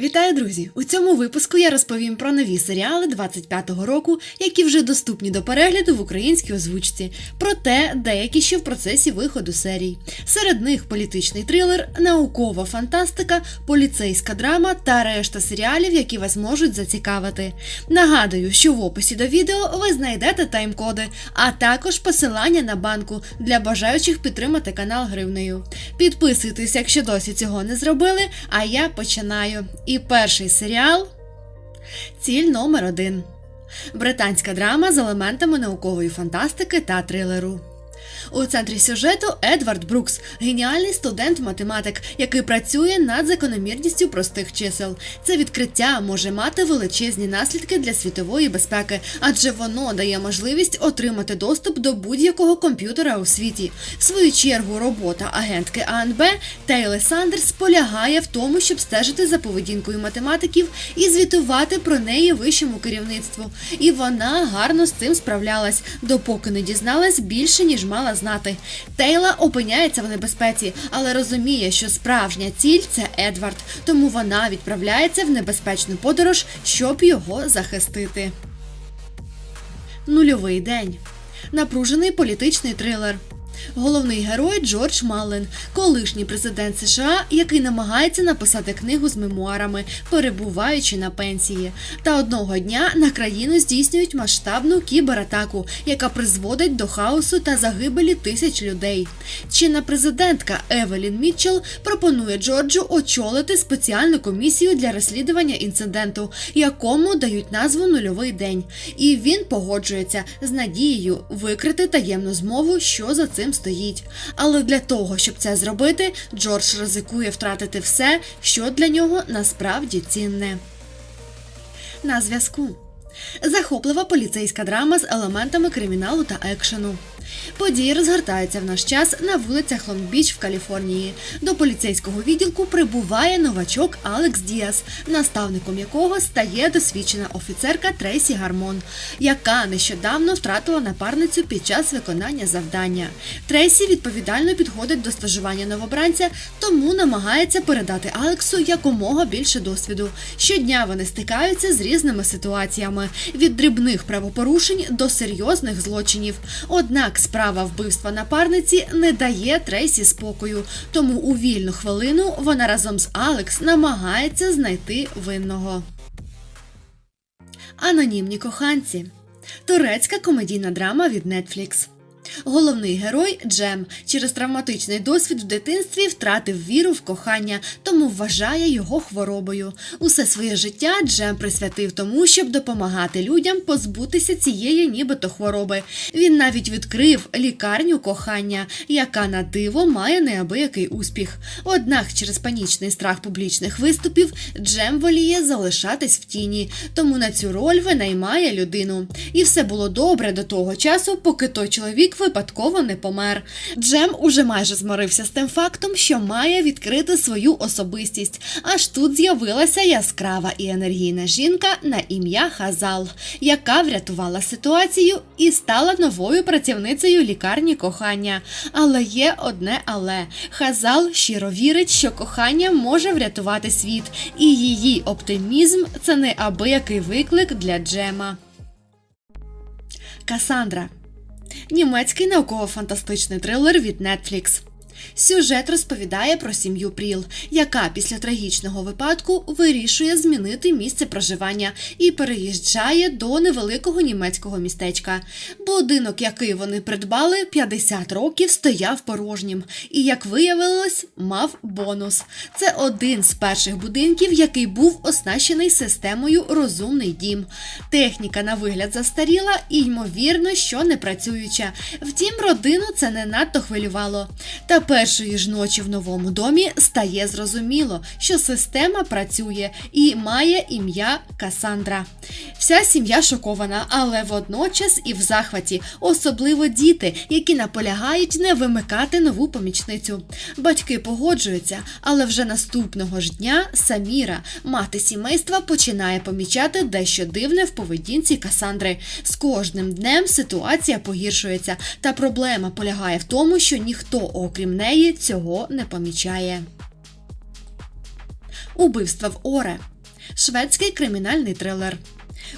Вітаю, друзі! У цьому випуску я розповім про нові серіали 25-го року, які вже доступні до перегляду в українській озвучці. Проте деякі ще в процесі виходу серій. Серед них політичний трилер, наукова фантастика, поліцейська драма та решта серіалів, які вас можуть зацікавити. Нагадую, що в описі до відео ви знайдете тайм-коди, а також посилання на банку для бажаючих підтримати канал гривнею. Підписуйтесь, якщо досі цього не зробили. А я починаю. І перший серіал Ціль номер один. Британська драма з елементами наукової фантастики та трилеру. У центрі сюжету Едвард Брукс, геніальний студент-математик, який працює над закономірністю простих чисел. Це відкриття може мати величезні наслідки для світової безпеки, адже воно дає можливість отримати доступ до будь-якого комп'ютера у світі. В свою чергу робота агентки АНБ Тейле Сандерс полягає в тому, щоб стежити за поведінкою математиків і звітувати про неї вищому керівництву. І вона гарно з цим справлялась, допоки не дізналась більше ніж мала знати. Тейла опиняється в небезпеці, але розуміє, що справжня ціль це Едвард, тому вона відправляється в небезпечну подорож, щоб його захистити. Нульовий день. Напружений політичний трилер. Головний герой Джордж Маллен, колишній президент США, який намагається написати книгу з мемуарами, перебуваючи на пенсії. Та одного дня на країну здійснюють масштабну кібератаку, яка призводить до хаосу та загибелі тисяч людей. Чинна президентка Евелін Мітчелл пропонує Джорджу очолити спеціальну комісію для розслідування інциденту, якому дають назву Нульовий день. І він погоджується з надією викрити таємну змову, що за цим стоїть. Але для того, щоб це зробити, Джордж ризикує втратити все, що для нього насправді цінне. На зв'язку. Захоплива поліцейська драма з елементами криміналу та екшену. Події розгортаються в наш час на вулицях Лонг-Біч в Каліфорнії. До поліцейського відділку прибуває новачок Алекс Діас, наставником якого стає досвідчена офіцерка Трейсі Гармон, яка нещодавно втратила напарницю під час виконання завдання. Трейсі відповідально підходить до стажування новобранця, тому намагається передати Алексу якомога більше досвіду. Щодня вони стикаються з різними ситуаціями від дрібних правопорушень до серйозних злочинів. Однак справа вбивства напарниці не дає Трейсі спокою, тому у вільну хвилину вона разом з Алекс намагається знайти винного. Анонімні коханці. Турецька комедійна драма від Netflix. Головний герой Джем через травматичний досвід в дитинстві втратив віру в кохання, тому вважає його хворобою. Усе своє життя Джем присвятив тому, щоб допомагати людям позбутися цієї нібито хвороби. Він навіть відкрив лікарню кохання, яка на диво має неабиякий успіх. Однак через панічний страх публічних виступів Джем воліє залишатись в тіні, тому на цю роль винаймає людину. І все було добре до того часу, поки той чоловік випадково не помер. Джем уже майже змирився з тим фактом, що має відкрити свою особистість. Аж тут з'явилася яскрава і енергійна жінка на ім'я Хазал, яка врятувала ситуацію і стала новою працівницею лікарні кохання. Але є одне але Хазал щиро вірить, що кохання може врятувати світ, і її оптимізм це неабиякий виклик для Джема. Касандра Німецький науково-фантастичний трилер від Netflix. Сюжет розповідає про сім'ю Пріл, яка після трагічного випадку вирішує змінити місце проживання і переїжджає до невеликого німецького містечка. Будинок, який вони придбали 50 років, стояв порожнім, і, як виявилось, мав бонус. Це один з перших будинків, який був оснащений системою Розумний дім. Техніка на вигляд застаріла і, ймовірно, що не працююча. Втім, родину це не надто хвилювало. Та першої ж ночі в новому домі стає зрозуміло, що система працює і має ім'я Касандра. Вся сім'я шокована, але водночас і в захваті, особливо діти, які наполягають не вимикати нову помічницю. Батьки погоджуються, але вже наступного ж дня Саміра, мати сімейства, починає помічати дещо дивне в поведінці Касандри. З кожним днем ситуація погіршується, та проблема полягає в тому, що ніхто, окрім неї, цього не помічає. Убивство в Оре. Шведський кримінальний трилер.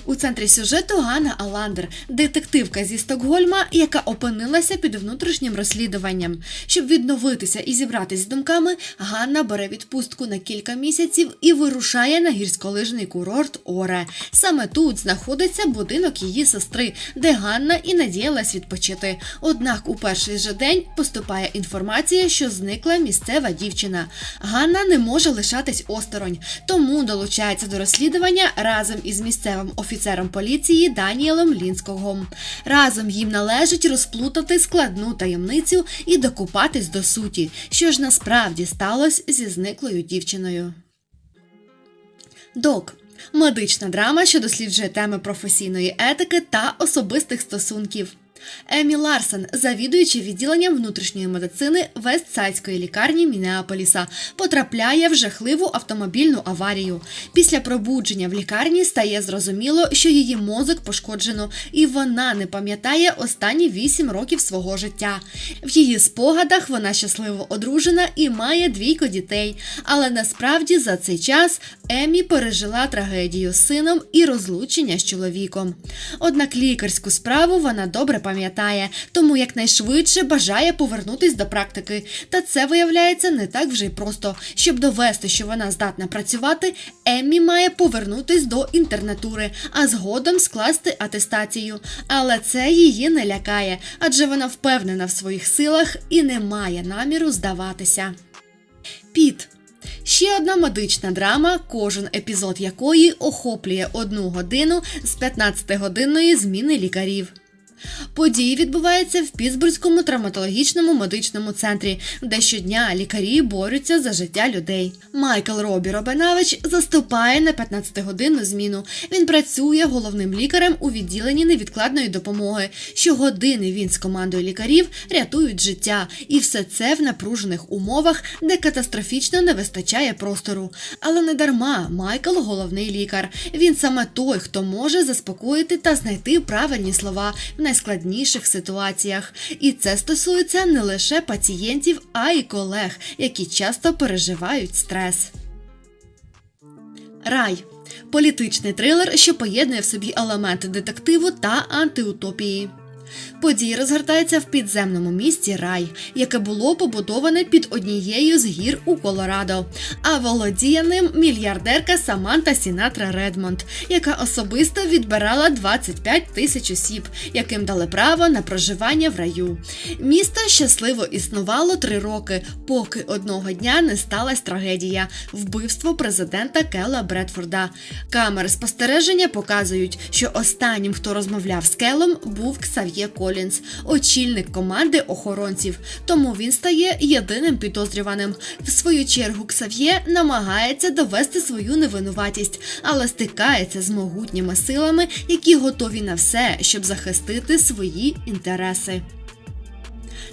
У центрі сюжету Ганна Аландер, детективка зі Стокгольма, яка опинилася під внутрішнім розслідуванням. Щоб відновитися і зібратись з думками, Ганна бере відпустку на кілька місяців і вирушає на гірськолижний курорт Оре. Саме тут знаходиться будинок її сестри, де Ганна і надіялась відпочити. Однак у перший же день поступає інформація, що зникла місцева дівчина. Ганна не може лишатись осторонь, тому долучається до розслідування разом із місцевим офіцером поліції Даніелем Лінського. Разом їм належить розплутати складну таємницю і докупатись до суті, що ж насправді сталося зі зниклою дівчиною. Док. Медична драма, що досліджує теми професійної етики та особистих стосунків. Емі Ларсен, завідуючи відділенням внутрішньої медицини Вестсайдської лікарні Мінеаполіса, потрапляє в жахливу автомобільну аварію. Після пробудження в лікарні стає зрозуміло, що її мозок пошкоджено, і вона не пам'ятає останні вісім років свого життя. В її спогадах вона щасливо одружена і має двійко дітей. Але насправді за цей час Емі пережила трагедію з сином і розлучення з чоловіком. Однак лікарську справу вона добре пам'ятає пам'ятає, тому якнайшвидше бажає повернутись до практики. Та це виявляється не так вже й просто. Щоб довести, що вона здатна працювати, Еммі має повернутись до інтернатури, а згодом скласти атестацію. Але це її не лякає, адже вона впевнена в своїх силах і не має наміру здаватися. Піт Ще одна медична драма, кожен епізод якої охоплює одну годину з 15-годинної зміни лікарів. Події відбуваються в Пітсбурзькому травматологічному медичному центрі, де щодня лікарі борються за життя людей. Майкл Робі Робенавич заступає на 15-годинну зміну. Він працює головним лікарем у відділенні невідкладної допомоги. Щогодини він з командою лікарів рятують життя, і все це в напружених умовах, де катастрофічно не вистачає простору. Але не дарма Майкл головний лікар. Він саме той, хто може заспокоїти та знайти правильні слова найскладніших ситуаціях. І це стосується не лише пацієнтів, а й колег, які часто переживають стрес. Рай політичний трилер, що поєднує в собі елементи детективу та антиутопії. Події розгортаються в підземному місті Рай, яке було побудоване під однією з гір у Колорадо, а володіє ним мільярдерка Саманта Сінатра Редмонд, яка особисто відбирала 25 тисяч осіб, яким дали право на проживання в раю. Місто щасливо існувало три роки, поки одного дня не сталася трагедія вбивство президента Кела Бредфорда. Камери спостереження показують, що останнім, хто розмовляв з Келом, був Ксав'є Колінс, очільник команди охоронців. Тому він стає єдиним підозрюваним. В свою чергу Ксав'є намагається довести свою невинуватість, але стикається з могутніми силами, які готові на все, щоб захистити свої інтереси.